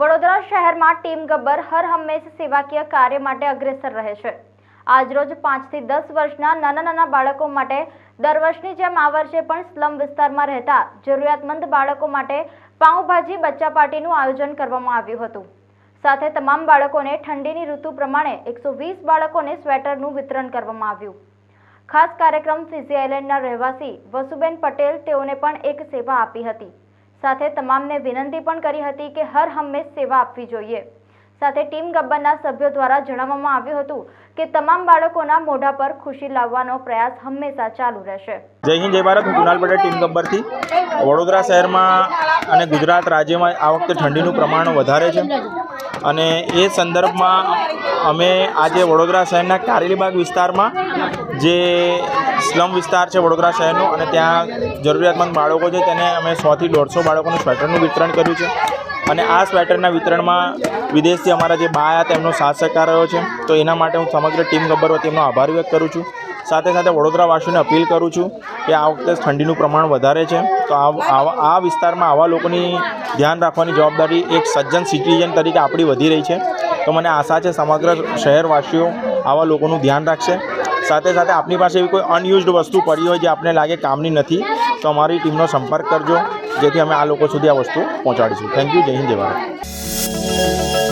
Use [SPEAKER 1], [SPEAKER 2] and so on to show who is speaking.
[SPEAKER 1] વિસ્તારમાં ટીમ ગબ્બર હર હંમેશ સેવાકીય કાર્ય માટે અગ્રેસર રહે છે. આજરોજ પાંચથી દસ વર્ષના નાના નાના બાળકો માટે દર વર્ષની જેમ આ વર્ષે પણ સ્લમ વિસ્તારમાં રહેતા જરૂરિયાતમંદ બાળકો માટે પાઉંભાજી બચ્ચા પાર્ટીનું આયોજન કરવામાં આવ્યું હતું. સાથે તમામ બાળકોને ઠંડીની ઋતુ પ્રમાણે એકસો વીસ બાળકોને સ્વેટરનું વિતરણ કરવામાં આવ્યું. ખાસ કાર્યક્રમ ફિઝી આઇલેન્ડના રહેવાસી વસુબેન પટેલ તેઓને પણ એક સેવા આપી હતી. સાથે તમામને વિનંતી પણ કરી હતી કે હર હંમેશ સેવા આપવી જોઈએ. સાથે ટીમ ગબ્બરના સભ્યો દ્વારા જણાવવામાં આવ્યું હતું કે તમામ બાળકોના મોઢા પર ખુશી લાવવાનો પ્રયાસ હંમેશા ચાલુ રહેશે.
[SPEAKER 2] જય હિન્દ, જય ભારત. હું કુનાલ પટેલ, ટીમ ગબ્બરથી. વડોદરા શહેરમાં અને ગુજરાત રાજ્યમાં આ વખતે ઠંડીનું પ્રમાણ વધારે છે. અને એ સંદર્ભમાં અમે આજે વડોદરા શહેરના કારેલીબાગ વિસ્તારમાં જે સ્લમ વિસ્તાર છે વડોદરા શહેરનો અને ત્યાં જરૂરિયાતમંદ બાળકો છે, તેને અમે સોથી દોઢસો બાળકોને સ્વેટરનું વિતરણ કર્યું છે. અને આ સ્વેટરના વિતરણમાં વિદેશથી અમારા જે બા આવ્યા તેમનો સાથ સહકાર રહ્યો છે. તો એના માટે હું સમગ્ર ટીમ ગબ્બર વતી એમનો આભાર વ્યક્ત કરું છું. સાથે સાથે વડોદરાવાસીઓને અપીલ કરું છું કે આ વખતે ઠંડીનું પ્રમાણ વધારે છે. તો આ વિસ્તારમાં આવા લોકોની ધ્યાન રાખવાની જવાબદારી એક સજ્જન સિટીઝન તરીકે આપણી વધી રહી છે. તો મને આશા છે સમગ્ર શહેરવાસીઓ આવા લોકોનું ધ્યાન રાખશે. સાથે સાથે આપની પાસે એવી કોઈ અનયુઝડ વસ્તુ પડી હોય જે આપને લાગે કામની નથી, તો અમારી ટીમનો સંપર્ક કરજો, જેથી અમે આ લોકો સુધી આ વસ્તુ પહોંચાડીશું. થેન્ક યુ જય હિન્દ, જય ભારત.